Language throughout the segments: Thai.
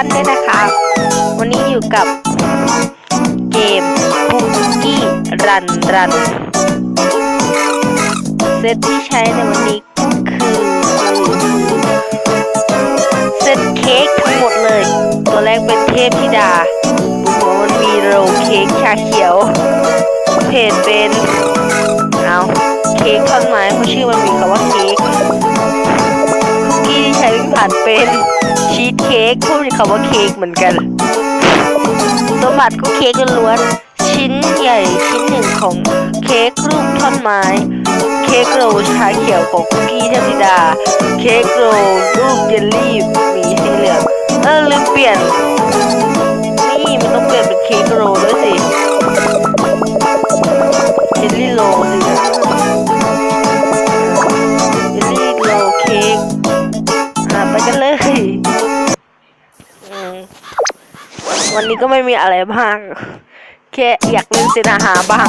านด้วยนะครับวันนี้อยู่กับเกมคุกกี้รันรันเซตที่ใช้ในวันนี้คือเซตเค้กทั้งหมดเลย ตัวแรกเป็นเทพธิดาบนหัวมันมีโรเค้กชาเขียวเพจเป็นเอาเค้กท่อนไม้เพราะชื่อมันมีคำว่าเค้กคุกกี้ที่ใช้ผ่านเป็น ชีสเค้กพูดมีคำว่าเค้กเหมือนกันสมบัติก็เค้กล้วนชิ้นใหญ่ชิ้นหนึ่งของเค้กรูปท่อนไม้ เค้กโรลชาเขียวของคุกกี้เทพธิดา เค้กโรลรูปเยลลี่หมีสีเหลืองเออลืมเปลี่ยน นี่มันต้องเปลี่ยนเป็นเค้กโรลด้วยสิ ก็ไม่มีอะไรบ้าง แค่อยากเล่นเซนาหาบ้าง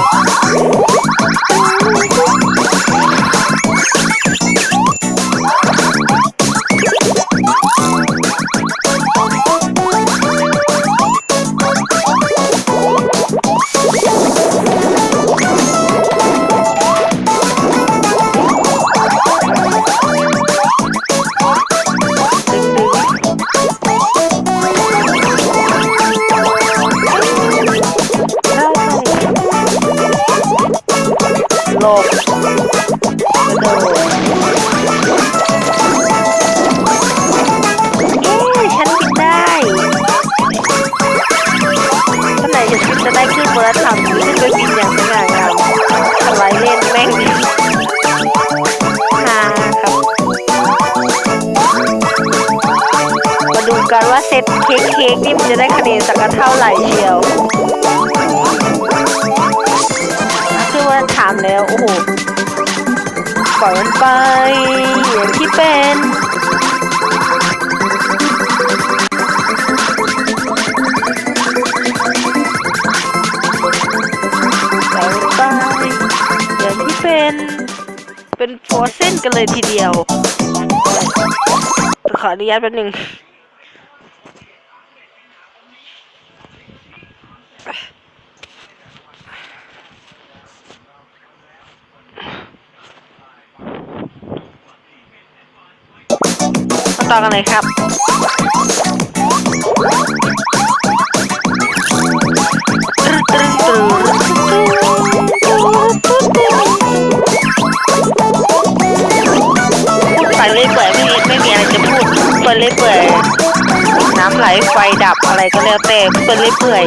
สักเท่าไหร่เชียวคือว่าถามแล้ว โอ้โหปล่อยมันไปอย่างที่เป็นปล่อยมันไปอย่างที่เป็น เป็นโฟร์เส้นกันเลยทีเดียว ขออนุญาตแป๊บหนึง ต่อกันเลยครับพูดไปเรื่อยเปื่อยไม่มีไม่มีอะไรจะพูดไปเรื่อยเปื่อยน้ำไหลไฟดับอะไรก็แล้วแต่พูดไปเรื่อยเปื่อย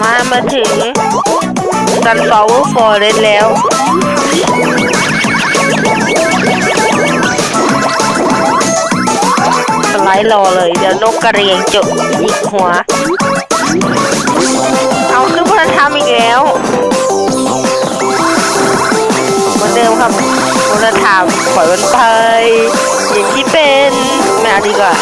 มามาถึง Sunflower Forest แล้ว ไลด์รอเลย เดี๋ยวนกกระเรียงจะหยิกหัว เอาขึ้นพลธรรมอีกแล้วเหมือนเดิมครับพลธรรมปล่อยมันไปอย่างที่เป็นไม่เอาดีกว่า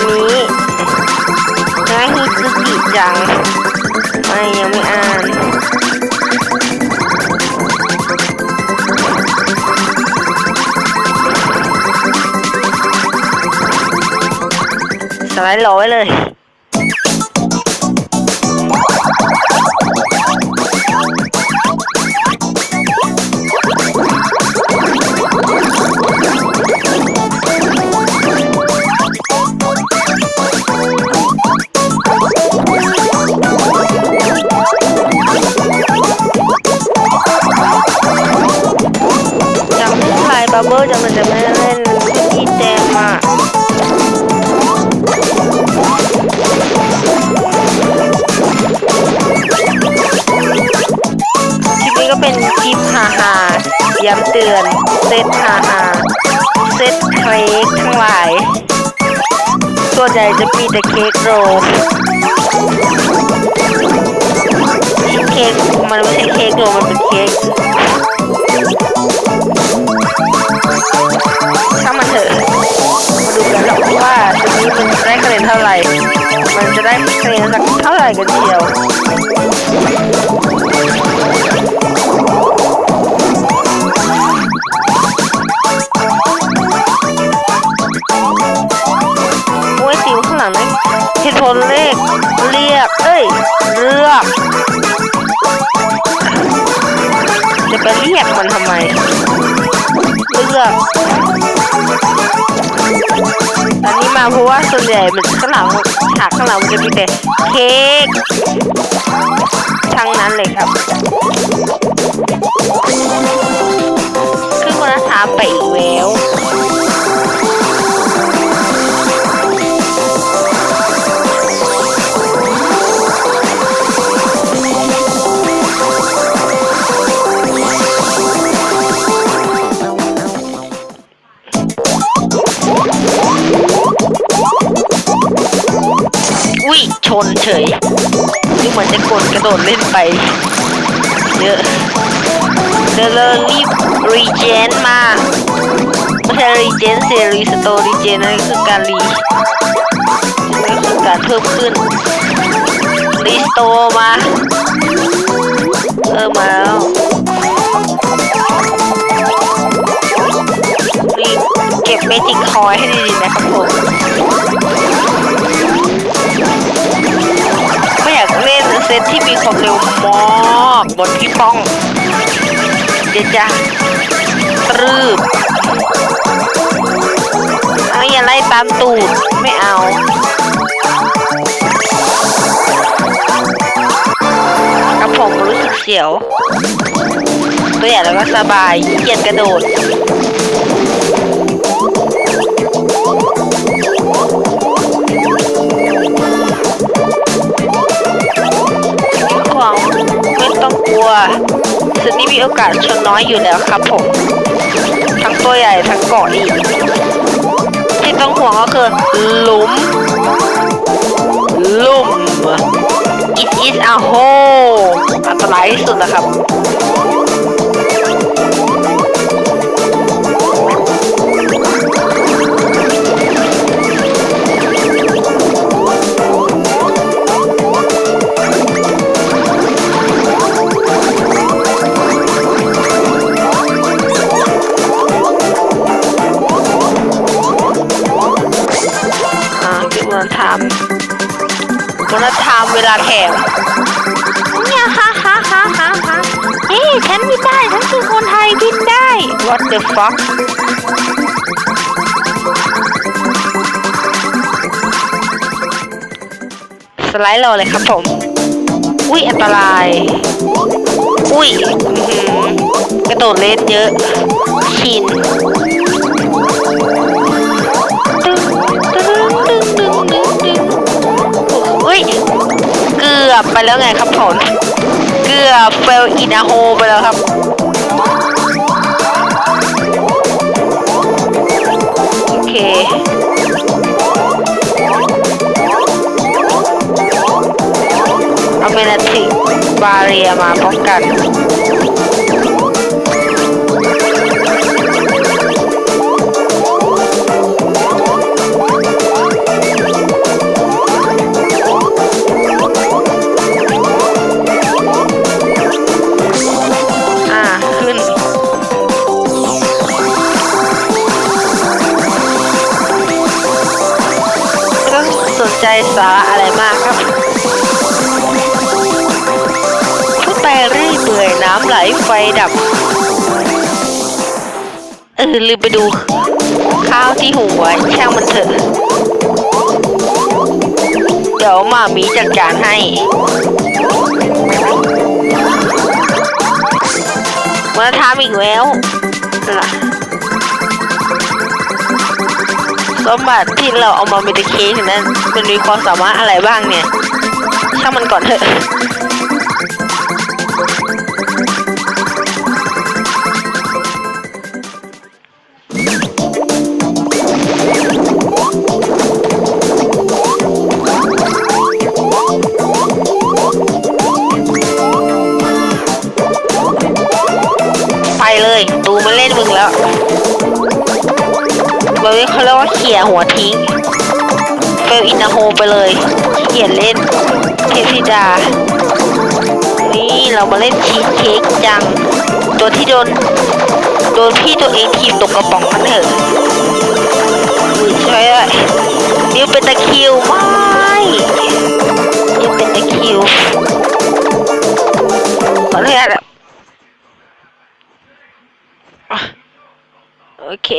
อนนี้นะฮิซึกิจัง ไม่ยังไม่อ่านสไลด์รอไว้เลย เบิ้ลจะมันจะไม่เล่นอีแจมอะคลิปนี้ก็เป็นคลิปฮาฮาย้ำเตือนเซตฮาฮาเซตเค้กทั้งหลายส่วนใหญ่จะมีแต่เค้กโรลเค้กมันไม่ใช่เค้กโรมันเป็นเค้ก มันจะได้คะแนนเท่าไหร่ มันจะได้คะแนนสักเท่าไหร่กันเชียวโอ้ยสิวข้างหลังนี่เหตุผลเลขเรียก เอ้ย เลือก จะไปเรียกมันทำไม เลือก อันนี้มาเพราะว่าส่วนใหญ่มันข้างหลังฉากข้างหลังมันจะมีแต่เค้กทั้งนั้นเลยครับ ชนเฉยดูเหมือนจะกดกระโดดเล่นไป เยอะเดี๋ยวเรารีบรีเจนมาไม่ใช่รีเจนเซรีสโตรีเจนนั่นคือการรีนั่นคือการเพิ่มขึ้นรีสโตมาเออมาแล้วรีเก็บเมจิกคอยให้ดีๆนะครับผม ที่มีความเร็วมากบนพี่ป้องเดี๋ยวจะรืบเอาอย่าไล่ตามตูดไม่เอาครับผมรู้สึกเสียว ตัวใหญ่แล้วก็สบายเกียจกระโดด ตัวซึนี่มีโอกาสชนน้อยอยู่แล้วครับผม ทั้งตัวใหญ่ทั้งเกาะอีก ที่ต้องห่วงก็คือหลุมลุ่ม it is a hole อันตรายที่สุดนะครับ อ่าคือวันทำวันทำเวลาแข่งเนี่ยฮ่าฮ่าฮ่าฮ่าฮ่าเฮ้ยฉันบินได้ ฉันคือคนไทยบินได้ what the fuck สไลด์รอเลยครับผม อุ้ยอันตราย อุ้ยอื้อหือกระโดดเล่นเยอะ ชิน อบไปแล้วไงครับผมเกือบเฟลอินาโฮไปแล้วครับโอเคเอาเมนติบาเรียมาป้องกัน สนใจสาระอะไรมากครับพูดไปเรื่อยเปื่อยน้ำไหลไฟดับ เออลืมไปดู ข้าวที่หัวช่างมันเถอะ เดี๋ยวหมามีจัดการให้มาทำอีกแล้วล่ะ สมบัติที่เราเอามาเมดิเคชนั้นมันมีความสามารถอะไรบ้างเนี่ยช่างมันก่อนเถอะไปเลย ดูมาเล่นมึงแล้ว แบบนี้เขาเรียกว่าเขี่ยหัวทิ้งเฟลอินนาโฮไปเลยเกียจเล่นเทพธิดา นี่เรามาเล่นชีสเค้กจัง ตัวที่โดน โดนพี่ตัวเองทีบตกกระป๋องมันเถอะอุ้ยช่วยด้วยนิวเป็นตะคิวไม่นิวเป็นตะคิวขออนุญาตอะโอเค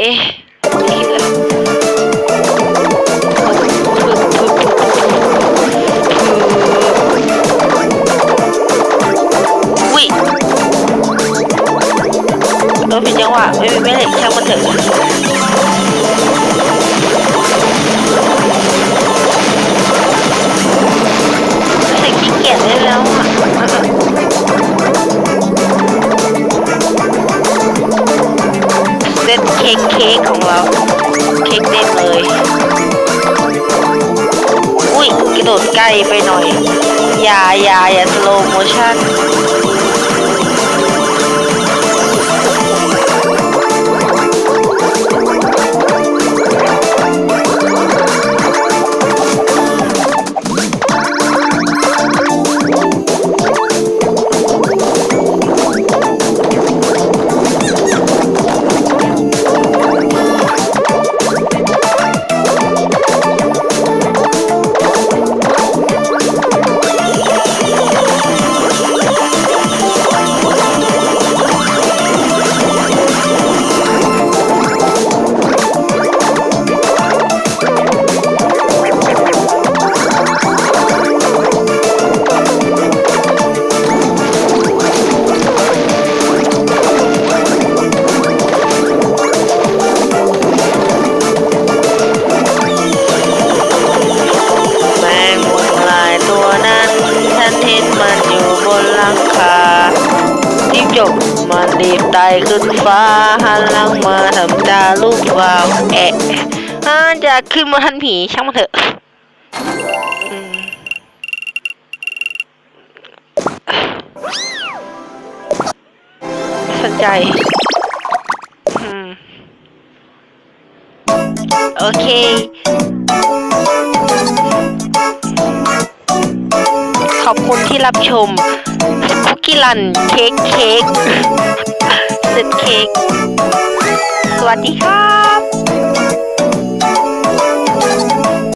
เราผิดจังหวะไม่มีไม่เหล็กช่างมันเถอะรู้สึกขี้เกียจได้แล้วอะเล่นเค้กเค้กของเรา เค้กเล่นเลย อุ้ยกระโดดใกล้ไปหน่อย อย่าอย่าอย่าสโลโมชั่น ขึ้นฟ้าหันหลังมาทำตาลูกวาวแอะอาจะขึ้นมาทันผีช่างมันเถอะสนใจโอเคขอบคุณที่รับชมคุกกี้รันเค้กเค้ก เสร็จเค้กสวัสดีครับ